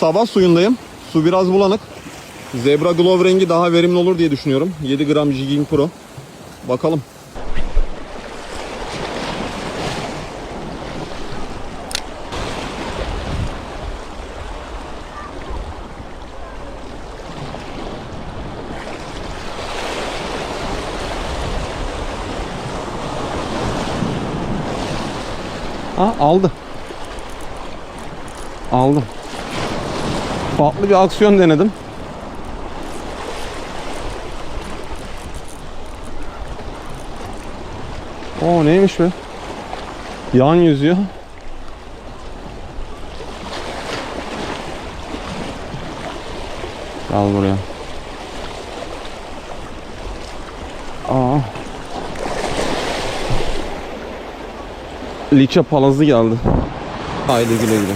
sabah suyundayım. Su biraz bulanık. Zebra Glove rengi daha verimli olur diye düşünüyorum. 7 gram Jigging Pro. Bakalım. Ha aldı. Aldım. Farklı bir aksiyon denedim. O neymiş be? Yan yüzüyor. Al buraya. Aa. Liçe palazı geldi. Haydi güle güle.